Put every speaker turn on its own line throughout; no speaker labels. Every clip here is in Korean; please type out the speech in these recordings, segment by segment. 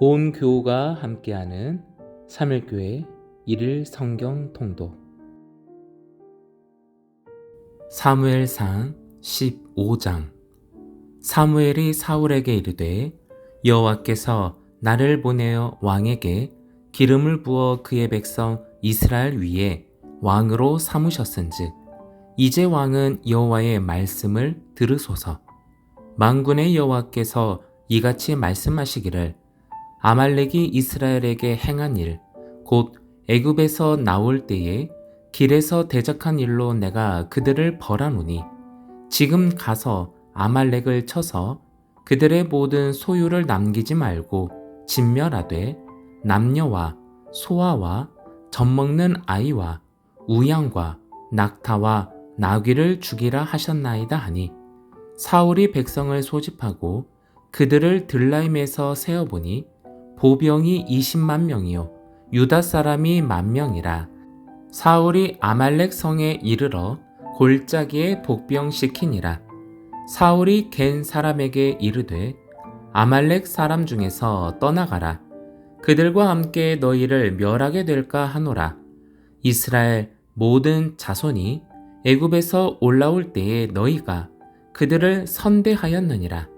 온 교우가 함께하는 3일교회 1일 성경 통독. 사무엘상 15장. 사무엘이 사울에게 이르되 여호와께서 나를 보내어 왕에게 기름을 부어 그의 백성 이스라엘 위에 왕으로 삼으셨은즉 이제 왕은 여호와의 말씀을 들으소서. 만군의 여호와께서 이같이 말씀하시기를 아말렉이 이스라엘에게 행한 일, 곧 애굽에서 나올 때에 길에서 대적한 일로 내가 그들을 벌하노니 지금 가서 아말렉을 쳐서 그들의 모든 소유를 남기지 말고 진멸하되 남녀와 소아와 젖먹는 아이와 우양과 낙타와 나귀를 죽이라 하셨나이다 하니 사울이 백성을 소집하고 그들을 들라임에서 세어보니 보병이 20만 명이요. 유다 사람이 만 명이라. 사울이 아말렉 성에 이르러 골짜기에 복병시키니라. 사울이 겐 사람에게 이르되 아말렉 사람 중에서 떠나가라. 그들과 함께 너희를 멸하게 될까 하노라. 이스라엘 모든 자손이 애굽에서 올라올 때에 너희가 그들을 선대하였느니라.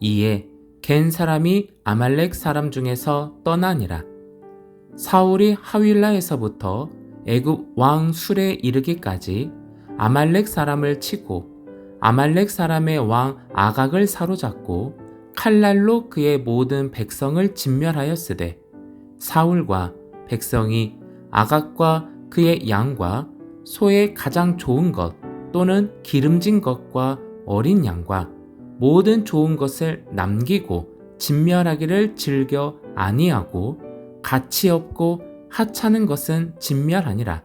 이에 겐 사람이 아말렉 사람 중에서 떠나니라. 사울이 하윌라에서부터 애굽 왕 술에 이르기까지 아말렉 사람을 치고 아말렉 사람의 왕 아각을 사로잡고 칼날로 그의 모든 백성을 진멸하였으되 사울과 백성이 아각과 그의 양과 소의 가장 좋은 것 또는 기름진 것과 어린 양과 모든 좋은 것을 남기고 진멸하기를 즐겨 아니하고 가치 없고 하찮은 것은 진멸하니라.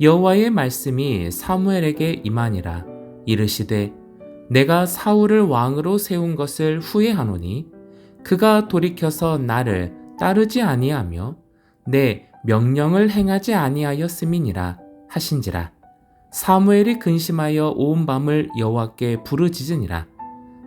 여호와의 말씀이 사무엘에게 임하니라. 이르시되 내가 사울을 왕으로 세운 것을 후회하노니 그가 돌이켜서 나를 따르지 아니하며 내 명령을 행하지 아니하였음이니라 하신지라. 사무엘이 근심하여 온 밤을 여호와께 부르짖으니라.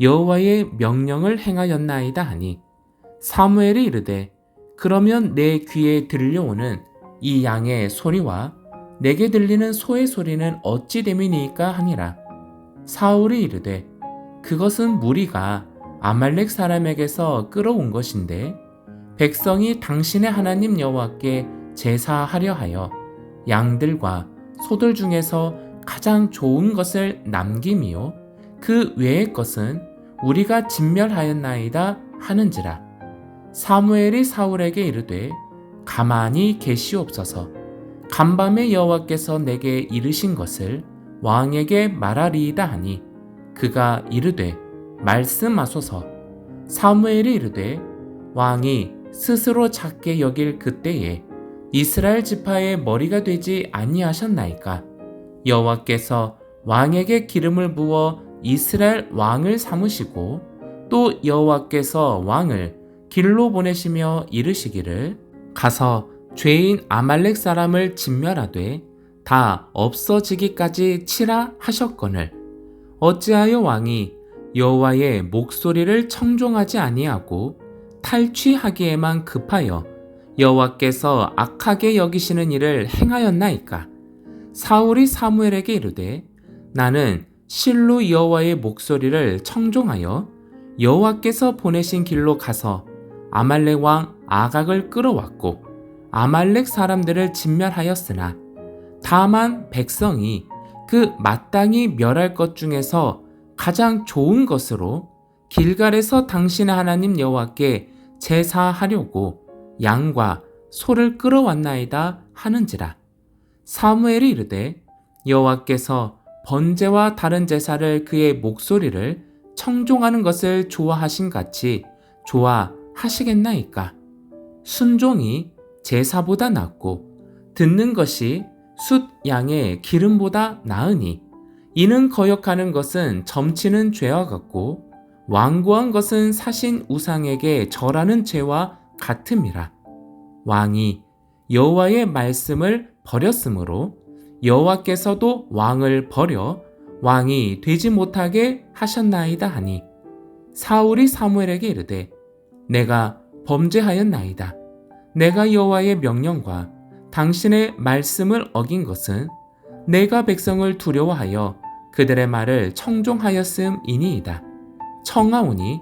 여호와의 명령을 행하였나이다 하니 사무엘이 이르되 그러면 내 귀에 들려오는 이 양의 소리와 내게 들리는 소의 소리는 어찌 됨이니까 하니라. 사울이 이르되 그것은 무리가 아말렉 사람에게서 끌어온 것인데 백성이 당신의 하나님 여호와께 제사하려 하여 양들과 소들 중에서 가장 좋은 것을 남김이요 그 외의 것은 우리가 진멸하였나이다 하는지라. 사무엘이 사울에게 이르되 가만히 계시옵소서. 간밤에 여호와께서 내게 이르신 것을 왕에게 말하리이다 하니 그가 이르되 말씀하소서. 사무엘이 이르되 왕이 스스로 작게 여길 그때에 이스라엘 지파의 머리가 되지 아니하셨나이까? 여호와께서 왕에게 기름을 부어 이스라엘 왕을 삼으시고 또 여호와께서 왕을 길로 보내시며 이르시기를 가서 죄인 아말렉 사람을 진멸하되 다 없어지기까지 치라 하셨거늘. 어찌하여 왕이 여호와의 목소리를 청종하지 아니하고 탈취하기에만 급하여 여호와께서 악하게 여기시는 일을 행하였나이까? 사울이 사무엘에게 이르되 나는 실로 여호와의 목소리를 청종하여 여호와께서 보내신 길로 가서 아말렉 왕 아각을 끌어왔고 아말렉 사람들을 진멸하였으나 다만 백성이 그 마땅히 멸할 것 중에서 가장 좋은 것으로 길갈에서 당신의 하나님 여호와께 제사하려고 양과 소를 끌어왔나이다 하는지라. 사무엘이 이르되 여호와께서 번제와 다른 제사를 그의 목소리를 청종하는 것을 좋아하신 같이 좋아하시겠나이까? 순종이 제사보다 낫고 듣는 것이 숫 양의 기름보다 나으니 이는 거역하는 것은 점치는 죄와 같고 완고한 것은 사신 우상에게 절하는 죄와 같음이라 왕이 여호와의 말씀을 버렸으므로 여호와께서도 왕을 버려 왕이 되지 못하게 하셨나이다 하니 사울이 사무엘에게 이르되 내가 범죄하였나이다 내가 여호와의 명령과 당신의 말씀을 어긴 것은 내가 백성을 두려워하여 그들의 말을 청종하였음이니이다. 청하오니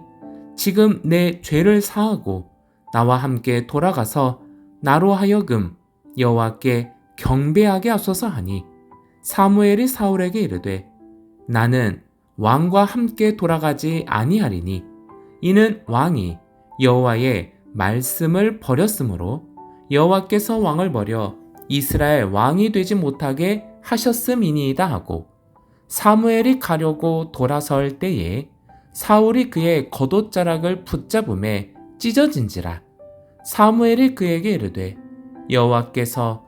지금 내 죄를 사하고 나와 함께 돌아가서 나로 하여금 여호와께 경배하게 하소서 하니 사무엘이 사울에게 이르되 나는 왕과 함께 돌아가지 아니하리니 이는 왕이 여호와의 말씀을 버렸으므로 여호와께서 왕을 버려 이스라엘 왕이 되지 못하게 하셨음이니이다 하고 사무엘이 가려고 돌아설 때에 사울이 그의 겉옷자락을 붙잡음에 찢어진지라. 사무엘이 그에게 이르되 여호와께서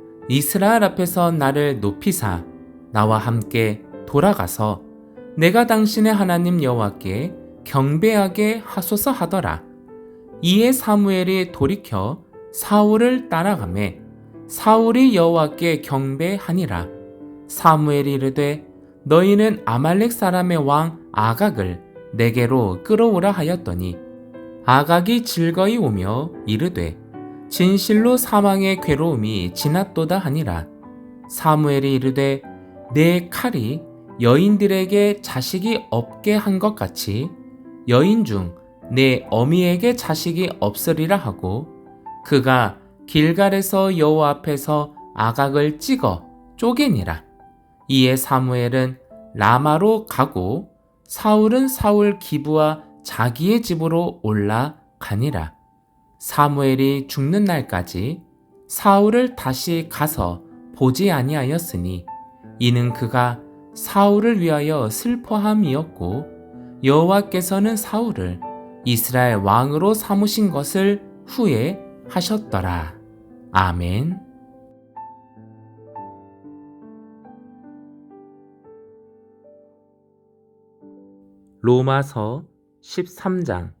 이스라엘 앞에서 나를 높이사 나와 함께 돌아가서 내가 당신의 하나님 여호와께 경배하게 하소서 하더라. 이에 사무엘이 돌이켜 사울을 따라가매 사울이 여호와께 경배하니라. 사무엘이 이르되 너희는 아말렉 사람의 왕 아각을 내게로 끌어오라 하였더니 아각이 즐거이 오며 이르되 진실로 사망의 괴로움이 지났도다 하니라. 사무엘이 이르되 내 칼이 여인들에게 자식이 없게 한 것 같이 여인 중 내 어미에게 자식이 없으리라 하고 그가 길갈에서 여호와 앞에서 아각을 찍어 쪼개니라. 이에 사무엘은 라마로 가고 사울은 사울 기부와 자기의 집으로 올라가니라. 사무엘이 죽는 날까지 사울을 다시 가서 보지 아니하였으니 이는 그가 사울을 위하여 슬퍼함이었고 여호와께서는 사울을 이스라엘 왕으로 삼으신 것을 후회하셨더라. 아멘. 로마서 13장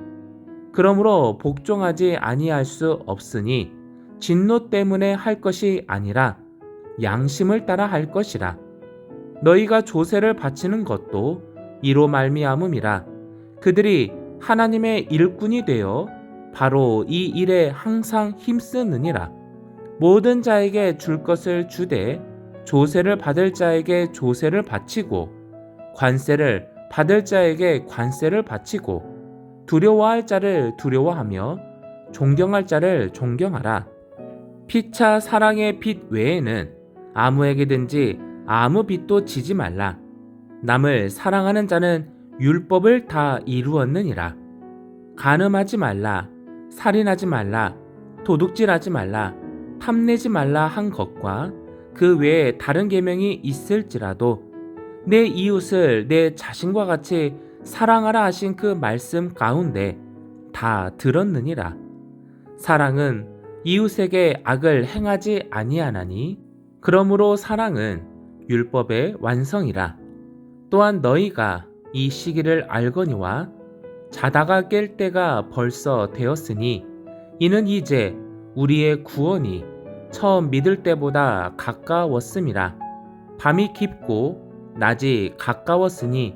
그러므로 복종하지 아니할 수 없으니 진노 때문에 할 것이 아니라 양심을 따라 할 것이라. 너희가 조세를 바치는 것도 이로 말미암음이라. 그들이 하나님의 일꾼이 되어 바로 이 일에 항상 힘쓰느니라. 모든 자에게 줄 것을 주되 조세를 받을 자에게 조세를 바치고 관세를 받을 자에게 관세를 바치고 두려워할 자를 두려워하며 존경할 자를 존경하라. 피차 사랑의 빛 외에는 아무에게든지 아무 빛도 지지 말라. 남을 사랑하는 자는 율법을 다 이루었느니라. 간음하지 말라. 살인하지 말라. 도둑질하지 말라, 탐내지 말라 한 것과 그 외에 다른 계명이 있을지라도 내 이웃을 내 자신과 같이 사랑하라 하신 그 말씀 가운데 다 들었느니라. 사랑은 이웃에게 악을 행하지 아니하나니 그러므로 사랑은 율법의 완성이라. 또한 너희가 이 시기를 알거니와 자다가 깰 때가 벌써 되었으니 이는 이제 우리의 구원이 처음 믿을 때보다 가까웠음이라. 밤이 깊고 낮이 가까웠으니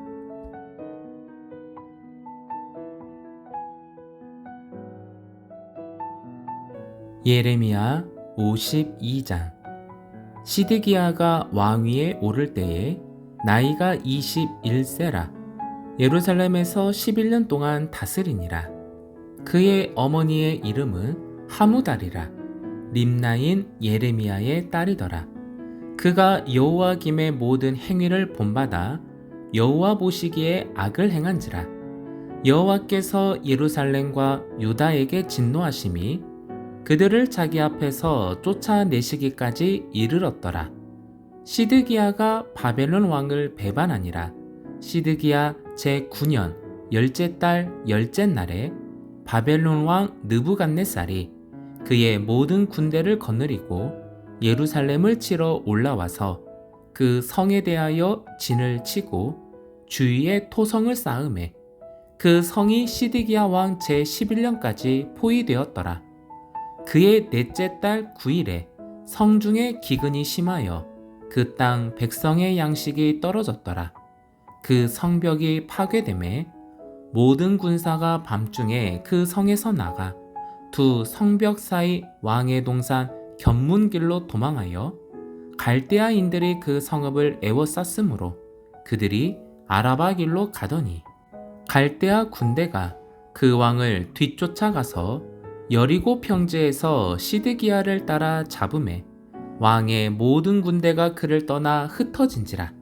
예레미야 52장. 시드기야가 왕위에 오를 때에 나이가 21세라. 예루살렘에서 11년 동안 다스리니라. 그의 어머니의 이름은 하무달이라. 림나인 예레미야의 딸이더라. 그가 여호와 김의 모든 행위를 본받아 여호와 보시기에 악을 행한지라. 여호와께서 예루살렘과 유다에게 진노하심이 그들을 자기 앞에서 쫓아내시기까지 이르렀더라. 시드기야가 바벨론 왕을 배반하니라. 시드기야 제9년 열째 달 열째 날에 바벨론 왕 느부갓네살이 그의 모든 군대를 거느리고 예루살렘을 치러 올라와서 그 성에 대하여 진을 치고 주위에 토성을 쌓음에 그 성이 시드기야 왕 제11년까지 포위되었더라. 그의 넷째 달 9일에 성중에 기근이 심하여 그 땅 백성의 양식이 떨어졌더라. 그 성벽이 파괴됨에 모든 군사가 밤중에 그 성에서 나가 두 성벽 사이 왕의 동산 견문길로 도망하여 갈대아인들이 그 성읍을 에워쌌으므로 그들이 아라바 길로 가더니 갈대아 군대가 그 왕을 뒤쫓아가서 여리고 평지에서 시드기야를 따라 잡음에 왕의 모든 군대가 그를 떠나 흩어진지라.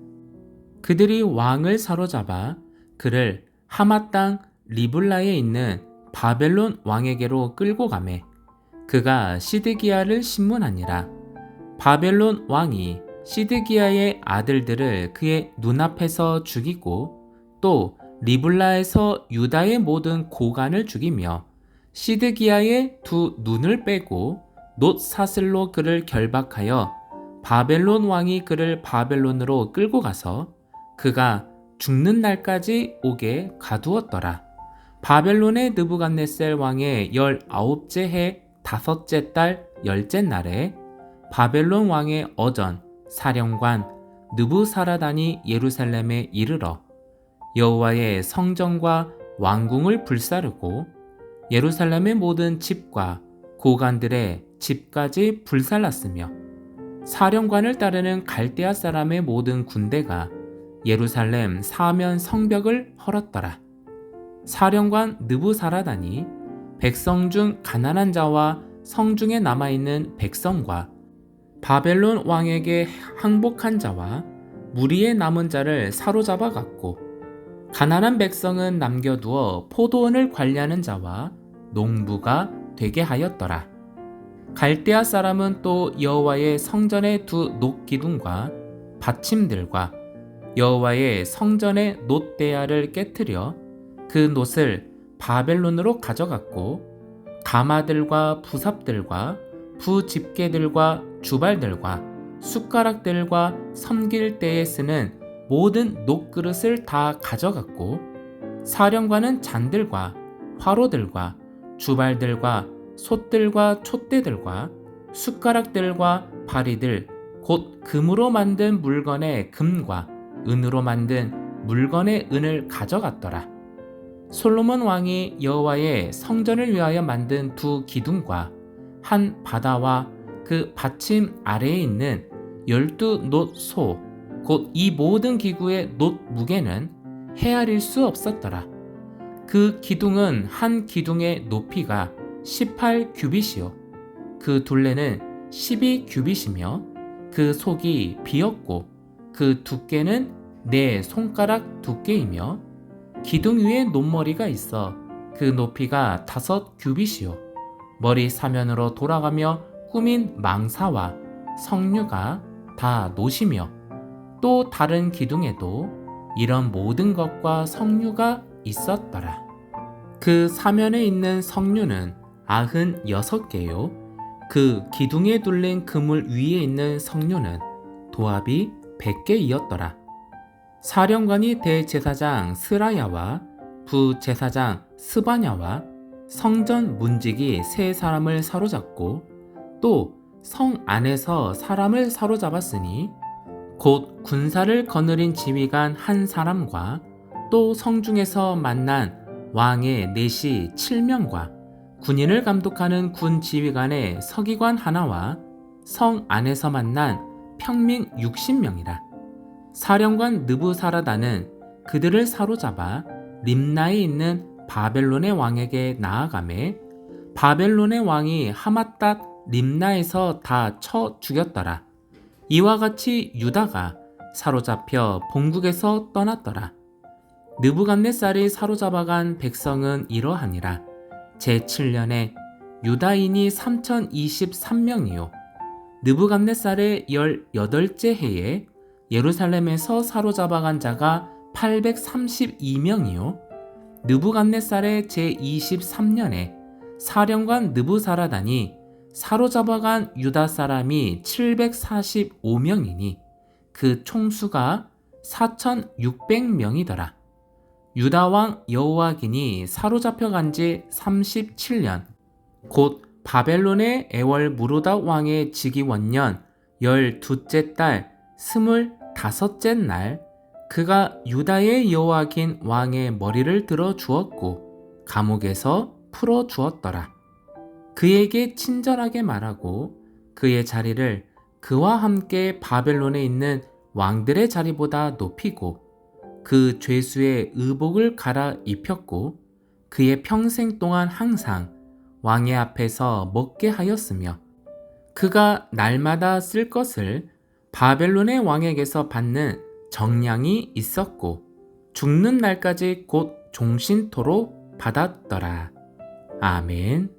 그들이 왕을 사로잡아 그를 하마 땅 리블라에 있는 바벨론 왕에게로 끌고 가매 그가 시드기야를 신문하니라. 바벨론 왕이 시드기야의 아들들을 그의 눈앞에서 죽이고 또 리블라에서 유다의 모든 고관을 죽이며 시드기야의 두 눈을 빼고 놋 사슬로 그를 결박하여 바벨론 왕이 그를 바벨론으로 끌고 가서 그가 죽는 날까지 오게 가두었더라. 바벨론의 느부갓네셀 왕의 열아홉째 해 다섯째 달 열째 날에 바벨론 왕의 어전 사령관 느부사라단이 예루살렘에 이르러 여호와의 성전과 왕궁을 불사르고 예루살렘의 모든 집과 고관들의 집까지 불살랐으며 사령관을 따르는 갈대아 사람의 모든 군대가 예루살렘 사면 성벽을 헐었더라. 사령관 느부사라단이 백성 중 가난한 자와 성중에 남아있는 백성과 바벨론 왕에게 항복한 자와 무리에 남은 자를 사로잡아 갔고 가난한 백성은 남겨두어 포도원을 관리하는 자와 농부가 되게 하였더라. 갈대아 사람은 또 여호와의 성전의 두 녹기둥과 받침들과 여호와의 성전의 놋대야를 깨뜨려 그 놋을 바벨론으로 가져갔고 가마들과 부삽들과 부집게들과 주발들과 숟가락들과 섬길 때에 쓰는 모든 녹그릇을 다 가져갔고 사령관은 잔들과 화로들과 주발들과 솥들과 촛대들과 숟가락들과 바리들 곧 금으로 만든 물건의 금과 은으로 만든 물건의 은을 가져갔더라. 솔로몬 왕이 여호와의 성전을 위하여 만든 두 기둥과 한 바다와 그 받침 아래에 있는 열두 놋 소, 곧 이 모든 기구의 놋 무게는 헤아릴 수 없었더라. 그 기둥은 한 기둥의 높이가 18 규빗이요. 그 둘레는 12 규빗이며 그 속이 비었고 그 두께는 네 손가락 두께이며 기둥 위에 높머리가 있어 그 높이가 다섯 규빗이요. 머리 사면으로 돌아가며 꾸민 망사와 석류가 다 노시며 또 다른 기둥에도 이런 모든 것과 석류가 있었더라. 그 사면에 있는 석류는 아흔 여섯 개요. 그 기둥에 둘린 그물 위에 있는 석류는 도합이 백 개이었더라. 사령관이 대제사장 스라야와 부제사장 스바냐와 성전 문직이 세 사람을 사로잡고 또 성 안에서 사람을 사로잡았으니 곧 군사를 거느린 지휘관 한 사람과 또 성중에서 만난 왕의 내시 7명과 군인을 감독하는 군 지휘관의 서기관 하나와 성 안에서 만난 평민 60명이라. 사령관 느부사라다는 그들을 사로잡아 림나에 있는 바벨론의 왕에게 나아가매 바벨론의 왕이 하맛닷 림나에서 다 쳐 죽였더라. 이와 같이 유다가 사로잡혀 본국에서 떠났더라. 느부갓네살이 사로잡아간 백성은 이러하니라. 제7년에 유다인이 3023명이요. 느부갓네살의 18째 해에 예루살렘에서 사로잡아간 자가 832명이요. 느부갓네살의 제23년에 사령관 느부사라단이 사로잡아간 유다 사람이 745명이니 그 총수가 4600명이더라. 유다 왕 여호와긴이 사로잡혀 간 지 37년 곧 바벨론의 애월 무로다 왕의 즉위 원년 12째 달 25째 날 그가 유다의 여호와긴 왕의 머리를 들어 주었고 감옥에서 풀어 주었더라. 그에게 친절하게 말하고 그의 자리를 그와 함께 바벨론에 있는 왕들의 자리보다 높이고 그 죄수의 의복을 갈아 입혔고 그의 평생 동안 항상 왕의 앞에서 먹게 하였으며 그가 날마다 쓸 것을 바벨론의 왕에게서 받는 정량이 있었고 죽는 날까지 곧 종신토로 받았더라. 아멘.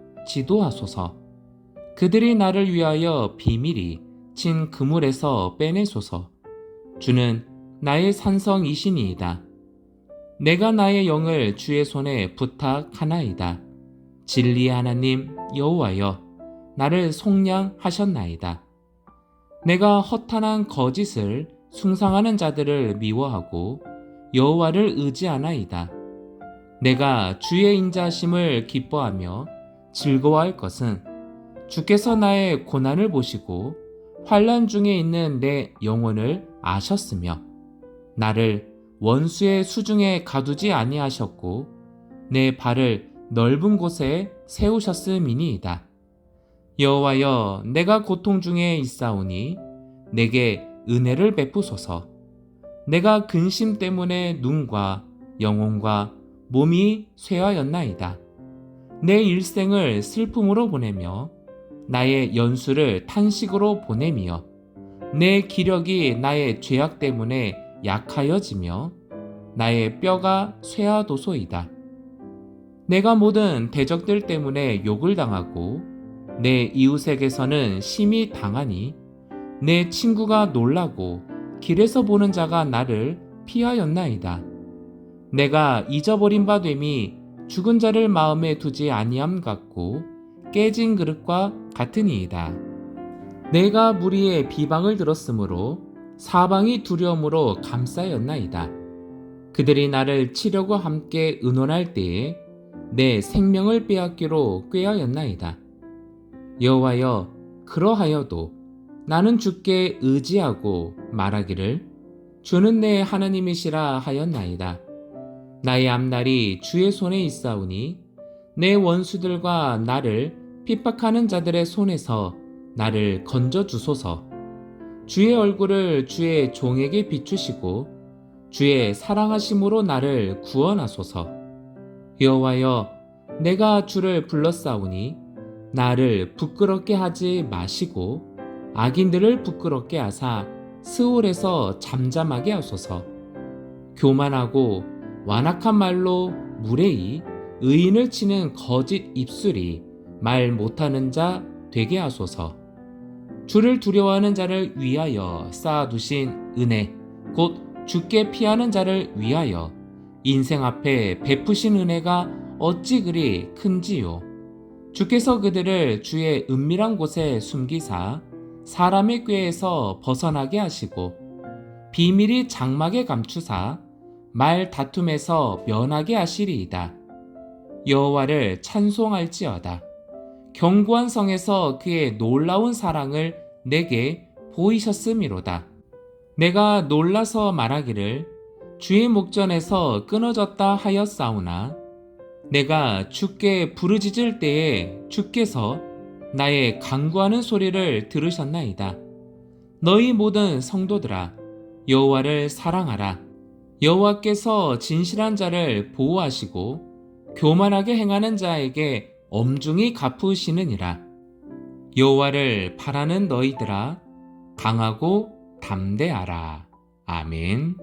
지도하소서. 그들이 나를 위하여 비밀이 친 그물에서 빼내소서. 주는 나의 산성이시니이다. 내가 나의 영을 주의 손에 부탁하나이다. 진리 하나님 여호와여 나를 속량하셨나이다. 내가 허탄한 거짓을 숭상하는 자들을 미워하고 여호와를 의지하나이다. 내가 주의 인자심을 기뻐하며 즐거워할 것은 주께서 나의 고난을 보시고 환란 중에 있는 내 영혼을 아셨으며 나를 원수의 수중에 가두지 아니하셨고 내 발을 넓은 곳에 세우셨음이니이다. 여호와여 내가 고통 중에 있사오니 내게 은혜를 베푸소서. 내가 근심 때문에 눈과 영혼과 몸이 쇠하였나이다. 내 일생을 슬픔으로 보내며 나의 연수를 탄식으로 보내며 내 기력이 나의 죄악 때문에 약하여지며 나의 뼈가 쇠하도소이다. 내가 모든 대적들 때문에 욕을 당하고 내 이웃에게서는 심히 당하니 내 친구가 놀라고 길에서 보는 자가 나를 피하였나이다. 내가 잊어버린 바 됨이 죽은 자를 마음에 두지 아니함 같고 깨진 그릇과 같으니이다. 내가 무리의 비방을 들었으므로 사방이 두려움으로 감싸였나이다. 그들이 나를 치려고 함께 의논할 때에 내 생명을 빼앗기로 꾀하였나이다. 여호와여 그러하여도 나는 주께 의지하고 말하기를 주는 내 하나님이시라 하였나이다. 나의 앞날이 주의 손에 있사오니 내 원수들과 나를 핍박하는 자들의 손에서 나를 건져 주소서. 주의 얼굴을 주의 종에게 비추시고 주의 사랑하심으로 나를 구원하소서. 여호와여 내가 주를 불렀사오니 나를 부끄럽게 하지 마시고 악인들을 부끄럽게 하사 스올에서 잠잠하게 하소서. 교만하고 완악한 말로 무례히 의인을 치는 거짓 입술이 말 못하는 자 되게 하소서. 주를 두려워하는 자를 위하여 쌓아두신 은혜, 곧 주께 피하는 자를 위하여 인생 앞에 베푸신 은혜가 어찌 그리 큰지요. 주께서 그들을 주의 은밀한 곳에 숨기사 사람의 꾀에서 벗어나게 하시고 비밀이 장막에 감추사 말 다툼에서 면하게 하시리이다. 여호와를 찬송할지어다. 견고한 성에서 그의 놀라운 사랑을 내게 보이셨음이로다. 내가 놀라서 말하기를 주의 목전에서 끊어졌다 하였사오나 내가 주께 부르짖을 때에 주께서 나의 간구하는 소리를 들으셨나이다. 너희 모든 성도들아 여호와를 사랑하라. 여호와께서 진실한 자를 보호하시고 교만하게 행하는 자에게 엄중히 갚으시느니라. 여호와를 바라는 너희들아 강하고 담대하라. 아멘.